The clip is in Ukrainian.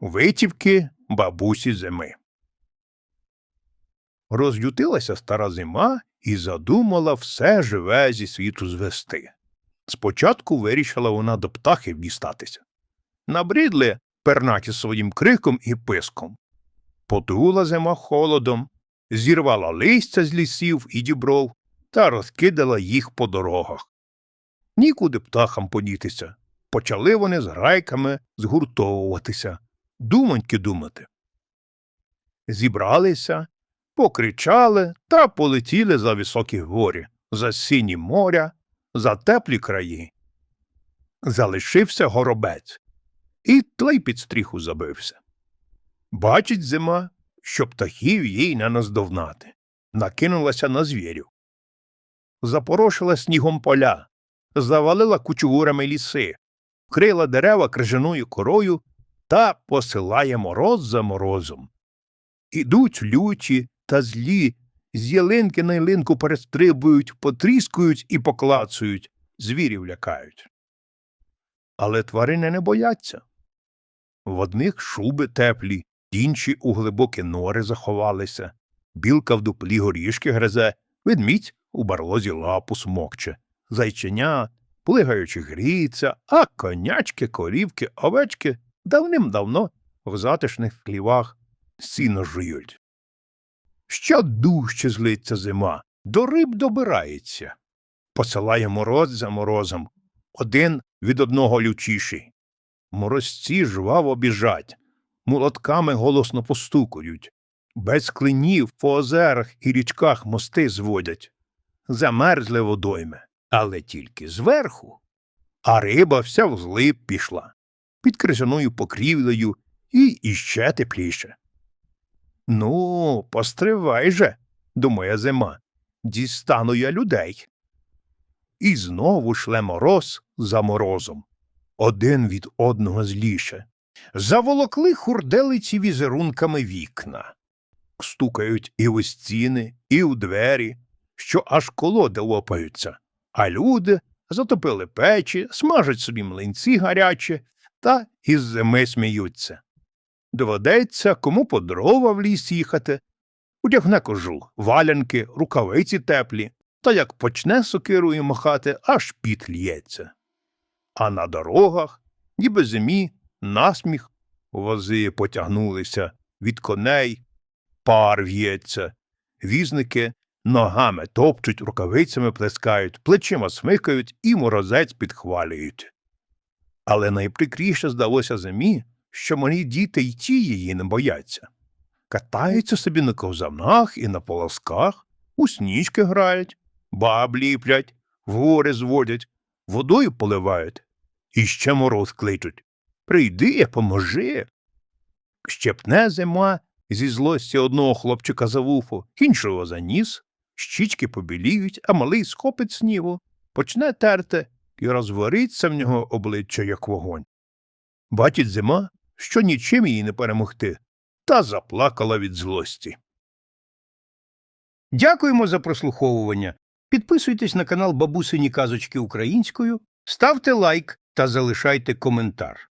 Витівки бабусі зими. Розлютилася стара зима і задумала все живе зі світу звести. Спочатку вирішила вона до птахів дістатися. Набридли пернаті своїм криком і писком. Потула зима холодом, зірвала листя з лісів і дібров та розкидала їх по дорогах. Нікуди птахам подітися. Почали вони з грайками згуртовуватися, думоньки думати. Зібралися, покричали та полетіли за високі горі, за сині моря, за теплі краї. Залишився горобець, і той під стріху забився. Бачить зима, що птахів їй не наздовнати. Накинулася на звірів. Запорошила снігом поля, завалила кучугурами ліси, вкрила дерева крижаною корою та посилає мороз за морозом. Ідуть люті та злі, з ялинки на ялинку перестрибують, потріскують і поклацують, звірів лякають. Але тварини не бояться. В одних шуби теплі, інші у глибокі нори заховалися, білка в дуплі горішки гризе, ведмідь у барлозі лапу смокче, зайченя, плигаючи гріється, а конячки, корівки, овечки давним-давно в затишних хлівах сіно жують. Ще дужче злиться зима, до риб добирається. Посилає мороз за морозом, один від одного лючіший. Морозці жваво біжать, молотками голосно постукують, без клинів по озерах і річках мости зводять. Замерзли водойми, але тільки зверху. А риба вся в злип пішла, під крижаною покрівлею і іще тепліше. Ну, постривай же, думає зима, дістану я людей. І знову шле мороз за морозом, один від одного зліше. Заволокли хурделиці візерунками вікна. Стукають і в стіни, і в двері, що аж колоди лопаються, а люди затопили печі, смажать собі млинці гарячі та із зими сміються. Доведеться кому по дрова в ліс їхати, одягне кожух, валянки, рукавиці теплі, та як почне сокирою махати, аж піт лється. А на дорогах, ніби зимі, насміх, вози потягнулися від коней, пар в'ється, візники ногами топчуть, рукавицями плескають, плечима смикають і морозець підхвалюють. Але найприкріше здалося зимі, що малі діти й ті її не бояться. Катаються собі на ковзанах і на полосках, у сніжки грають, баб ліплять, в гори зводять, водою поливають, і ще мороз кличуть. Прийди, поможи. Щепне зима зі злості одного хлопчика за вухо, іншого за ніс, щічки побіліють, а малий схопить снігу, почне терти і розвориться в нього обличчя, як вогонь. Бачить зима, що нічим її не перемогти, та заплакала від злості. Дякуємо за прослуховування. Підписуйтесь на канал Бабусині Казочки Українською, ставте лайк та залишайте коментар.